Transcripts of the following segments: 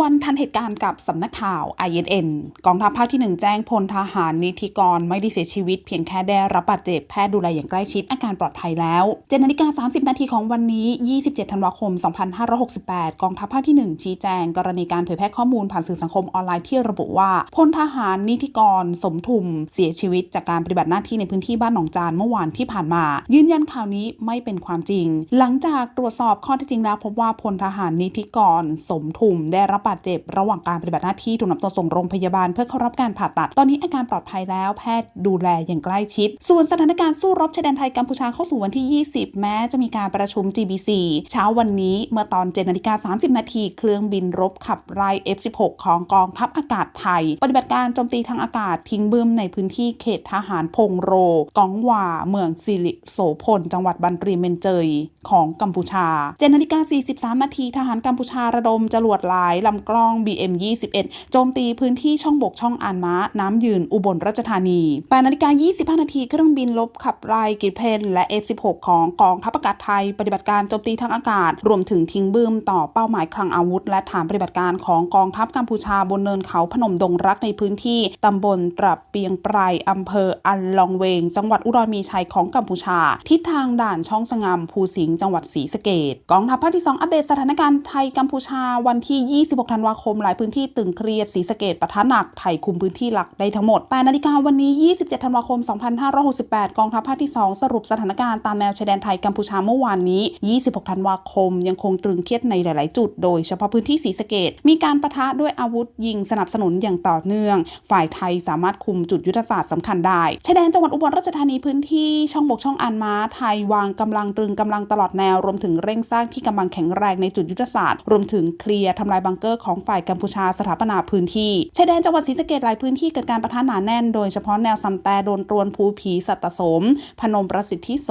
วันทันเหตุการณ์กับสำนักข่าว INN กองทัพภาคที่ 1 แจ้งพลทหารนิติกรไม่ได้เสียชีวิต เพียงแค่ได้รับบาดเจ็บแพทย์ดูแลอย่างใกล้ชิดอาการปลอดภัยแล้ว7นาฬิกา30 นาทีของวันนี้ 27 ธันวาคม 2568 กองทัพภาคที่ 1 ชี้แจง กรณีการเผยแพร่ข้อมูลผ่านสื่อสังคมออนไลน์ที่ระบุว่าพลทหารนิติกรสมทุม เสียชีวิตจากการปฏิบัติหน้าที่ในพื้นที่บ้านหนองจานเมื่อวานที่ผ่านมา ยืนยันข่าวนี้ไม่เป็นความจริง หลังจากตรวจสอบข้อเท็จจริงแล้วพบว่าพลทหารนิติกรสมทุมได้รับบาดเจ็บ ระหว่างการปฏิบัติหน้าที่ถูกนำตัวส่งโรงพยาบาลเพื่อเข้ารับการผ่าตัด ตอนนี้อาการปลอดภัยแล้วแพทย์ดูแลอย่างใกล้ชิด ส่วนสถานการณ์สู้รบชายแดนไทยกัมพูชาเข้าสู่วันที่ 20 แม้จะมีการประชุม GBC เช้าวันนี้เมื่อตอน7นาฬิกา30 นาทีเครื่องบินรบขับไล่ F16 ของกองทัพอากาศไทย ปฏิบัติการโจมตีทางอากาศทิ้งบึ้มในพื้นที่เขตทหารพงโร กองหว่า เมืองสิริโสพล จังหวัดบันตรีเมนเจย ของกัมพูชา7นาฬิกา43 นาทีทหารกัมพูชาระดมจรวดหลายลำกล้อง BM21 โจมตีพื้นที่ช่องบกช่องอานม้า น้ำยืนอุบลราชธานี8นาฬิกา25 นาทีเครื่องบินลบขับไล่กิเพนและ F16 ของกองทัพอากาศไทย ปฏิบัติการโจมตีทางอากาศ รวมถึงทิ้งบึ้มต่อเป้าหมายคลังอาวุธ และฐานปฏิบัติการของกองทัพกัมพูชาบนเนินเขาพนมดงรักในพื้นที่ตำบลตรับเปียงปรายอำเภออันลองเวง จังหวัดอุดรมีชัยของกัมพูชา ทิศทางด่านช่องสงามภูสิงห์จังหวัดศรีสะเกดกองทัพภาคที่ 2 อัปเดตสถานการณ์ไทยกัมพูชาวันที่ 26ธันวาคมหลายพื้นที่ตึงเครียดศรีสะเกดปะทะหนักไทยคุมพื้นที่หลักได้ทั้งหมด8นาฬิกาวันนี้ 27 ธันวาคม 2568 กองทัพภาคที่ 2 สรุปสถานการณ์ตามแนวชายแดนไทยกัมพูชาเมื่อวานนี้ 26 ธันวาคม ยังคงตรึงเครียดในหลาย ๆ จุด โดยเฉพาะพื้นที่ศรีสะเกดมีการประทะด้วยอาวุธยิงสนับสนุนอย่างต่อเนื่อง ฝ่ายไทยสามารถคุมจุดยุทธศาสตร์สำคัญได้ชายแดนจังหวัดอุบลราชธานีพื้นที่ช่องบกช่องอันมาไทยวางกำลังตรึงกำลังตลอดแนวรวมถึงเร่งสร้างที่กำบังแข็งแรงในจุดยุทธศาสตร์รวมถึงเคลียร์ทำลายบังเกอร์ของฝ่ายกัมพูชาสถาปนาพื้นที่ชายแดนจังหวัดศรีสะเกดหลายพื้นที่เกิดการประทะหนาแน่นโดยเฉพาะแนวซัมแต่โดนตรวนภูผีสัตตสม พนมประสิทธิโส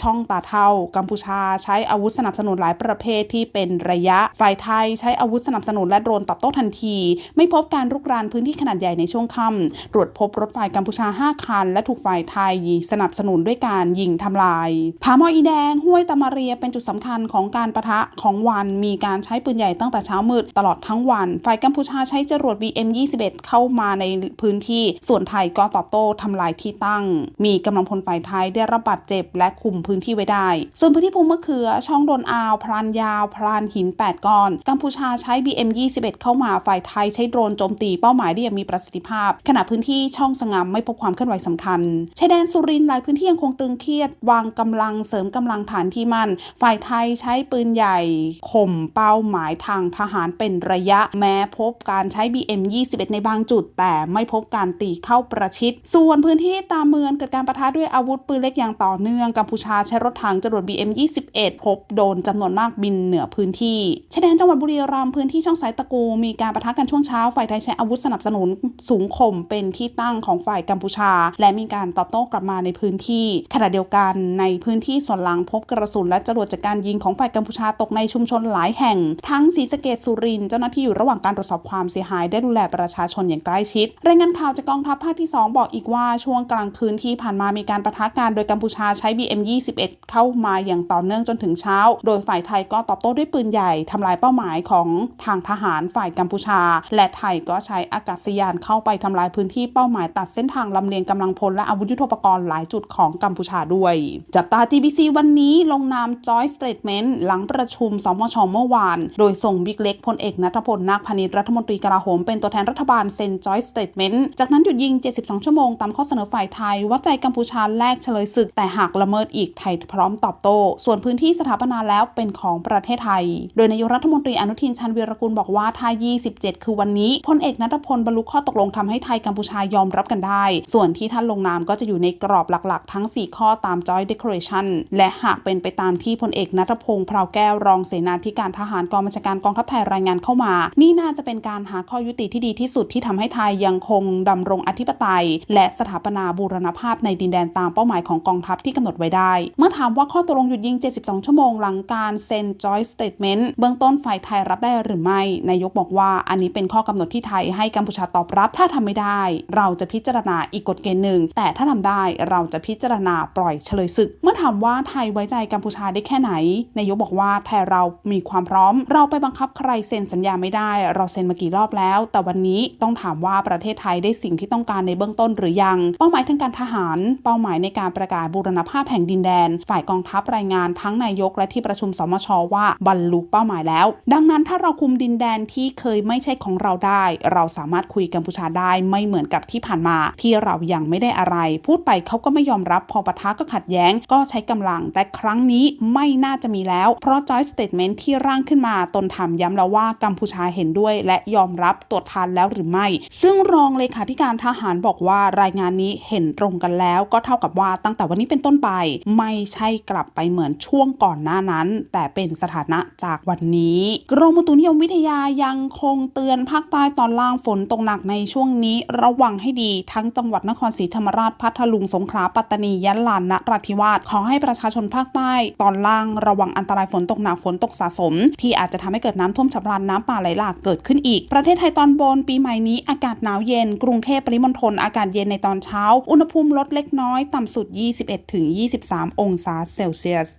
ช่องตาเทากัมพูชาใช้อาวุธสนับสนุนหลายประเภทที่เป็นระยะ ฝ่ายไทยใช้อาวุธสนับสนุนและโดรนตอบโต้ทันที ไม่พบการรุกรานพื้นที่ขนาดใหญ่ในช่วงค่ำตรวจพบรถฝ่ายกัมพูชา 5 คัน และถูกฝ่ายไทยสนับสนุนด้วยการยิงทำลาย ผาหมออีแดงห้วยตามาเรียเป็นจุดสำคัญของการประทะของวันมีการใช้ปืนใหญ่ตั้งแต่เช้ามืดตลอดทั้งวัน ฝ่ายกัมพูชาใช้จรวด BM21 เข้ามาในพื้นที่ ส่วนไทยก็ตอบโต้ทำลายที่ตั้ง มีกำลังพลฝ่ายไทยได้รับบาดเจ็บและคุมพื้นที่ไว้ได้ ส่วนพื้นที่ภูมิมะเขือ ช่องโดนอาว พลานยาว พลานหิน 8ก้อน กัมพูชาใช้ BM21 เข้ามา ฝ่ายไทยใช้โดรนโจมตีเป้าหมายได้อย่างมีประสิทธิภาพ ขณะพื้นที่ช่องสงามไม่พบความเคลื่อนไหวสำคัญ ชายแดนสุรินทร์หลายพื้นที่ยังคงตึงเครียด วางกำลังเสริมกำลังฐานที่มั่น ฝ่ายไทยใช้ปืนใหญ่ข่มเป้าหมายทางทหารเป็นระยะแม้พบการใช้ BM21 ในบางจุด แต่ไม่พบการตีเข้าประชิด ส่วนพื้นที่ตามเมืองเกิดการประทะด้วยอาวุธปืนเล็กอย่างต่อเนื่อง กัมพูชาใช้รถถังจรวด BM21 พบโดนจำนวนมากบินเหนือพื้นที่ชายแดนจังหวัดบุรีรัมย์พื้นที่ช่องสายตะกูมีการประทะกันช่วงเช้าฝ่ายไทยใช้อาวุธสนับสนุนสูงข่มเป็นที่ตั้งของฝ่ายกัมพูชา และมีการตอบโต้กลับมาในพื้นที่ ขณะเดียวกันในพื้นที่ส่วนหลังพบกระสุนและจรวดจากการยิงของฝ่ายกัมพูชาตกในชุมชนหลายแห่ง ทั้งศรีสะเกดสุรินเจ้าหน้าที่อยู่ระหว่างการตรวจสอบความเสียหาย ได้ดูแลประชาชนอย่างใกล้ชิด รายงานข่าวจากกองทัพภาคที่ 2 บอกอีกว่าช่วงกลางคืนที่ผ่านมามีการประทะการโดยกัมพูชาใช้ BM21 เข้ามาอย่างต่อเนื่องจนถึงเช้า โดยฝ่ายไทยก็ตอบโต้ด้วยปืนใหญ่ทำลายเป้าหมายของทางทหารฝ่ายกัมพูชา และไทยก็ใช้อากาศยานเข้าไปทำลายพื้นที่เป้าหมายตัดเส้นทางลำเลียงกำลังพลและอาวุธยุทโธปกรณ์หลายจุดของกัมพูชาด้วย จับตา GBC วันนี้ลงนาม Joint Statement หลังประชุมสมชเมื่อวาน โดยส่งบิ๊กเล็กพลเอกนัทพลนาคพนิชรัฐมนตรีกลาโหมเป็นตัวแทนรัฐบาลเซ็น Joint Statement จากนั้นหยุดยิง 72 ชั่วโมงตามข้อเสนอฝ่ายไทยว่าใจกัมพูชาแลกเฉลยศึก แต่หากละเมิดอีกไทยพร้อมตอบโต้ ส่วนพื้นที่สถาปนาแล้วเป็นของประเทศไทย โดยนายกรัฐมนตรีอนุทินชาญวีรกุลบอกว่าถ้า 27 คือวันนี้พลเอกนัทพลบรรลุข้อตกลงทำให้ไทยกัมพูชายอมรับกันได้ ส่วนที่ท่านลงนามก็จะอยู่ในกรอบหลักๆ ทั้ง 4 ข้อตาม Joint Declaration และหากเป็นไปตามที่พลเอกนัทพงศ์พราวแก้วรองเสนาธิการทหารกองบัญชาการกองทัพไทยรายงานเข้ามา นี่น่าจะเป็นการหาข้อยุติที่ดีที่สุดที่ทำให้ไทยยังคงดำรงอธิปไตย และสถาปนาบูรณภาพในดินแดนตามเป้าหมายของกองทัพที่กำหนดไว้ได้ เมื่อถามว่าข้อตกลงหยุดยิง 72 ชั่วโมงหลังการเซ็น Joint Statement เบื้องต้นฝ่ายไทยรับได้หรือไม่นายกบอกว่าอันนี้เป็นข้อกำหนดที่ไทยให้กัมพูชาตอบรับ ถ้าทำไม่ได้ เราจะพิจารณาอีกกฎเกณฑ์หนึ่งแต่ถ้าทำได้เราจะพิจารณาปล่อยเฉลยศึก เมื่อถามว่าไทยไว้ใจกัมพูชาได้แค่ไหนนายกบอกว่าไทยเรามีความพร้อม เราไปบังคับใครเซ็นสัญสัญญาไม่ได้ เราเซ็นมากี่รอบแล้ว แต่วันนี้ต้องถามว่าประเทศไทยได้สิ่งที่ต้องการในเบื้องต้นหรือยัง เป้าหมายทางการทหาร เป้าหมายในการประกาศบูรณภาพแห่งดินแดน ฝ่ายกองทัพรายงานทั้งนายกและที่ประชุมสมชว่าบรรลุเป้าหมายแล้ว ดังนั้นถ้าเราคุมดินแดนที่เคยไม่ใช่ของเราได้ เราสามารถคุยกัมพูชาได้ไม่เหมือนกับที่ผ่านมา ที่เรายังไม่ได้อะไร พูดไปเขาก็ไม่ยอมรับพอปะทะก็ขัดแย้ง ก็ใช้กำลัง แต่ครั้งนี้ไม่น่าจะมีแล้ว เพราะ Joint Statement ที่ร่างขึ้นมาตนถามย้ำแล้วว่ากัมพูชาเห็นด้วย และยอมรับตรวจทานแล้วหรือไม่ ซึ่งรองเลขาธิการทหารบอกว่ารายงานนี้เห็นตรงกันแล้ว ก็เท่ากับว่าตั้งแต่วันนี้เป็นต้นไป ไม่ใช่กลับไปเหมือนช่วงก่อนหน้านั้น แต่เป็นสถานะจากวันนี้ กรมอุตุนิยมวิทยายังคงเตือนภาคใต้ตอนล่างฝนตกหนักในช่วงนี้ ระวังให้ดีทั้งจังหวัดนครศรีธรรมราชพัทลุงสงขลาปัตตานียะลานราธิวาสขอให้ประชาชนภาคใต้ตอนล่างระวังอันตรายฝนตกหนักฝนตกสะสม ที่อาจจะทำให้เกิดน้ำท่วมฉับพลันน้ำป่าไหลหลากเกิดขึ้นอีก ประเทศไทยตอนบนปีใหม่นี้อากาศหนาวเย็น กรุงเทพปริมณฑลอากาศเย็นในตอนเช้า อุณหภูมิลดเล็กน้อย ต่ำสุด 21-23 องศาเซลเซียส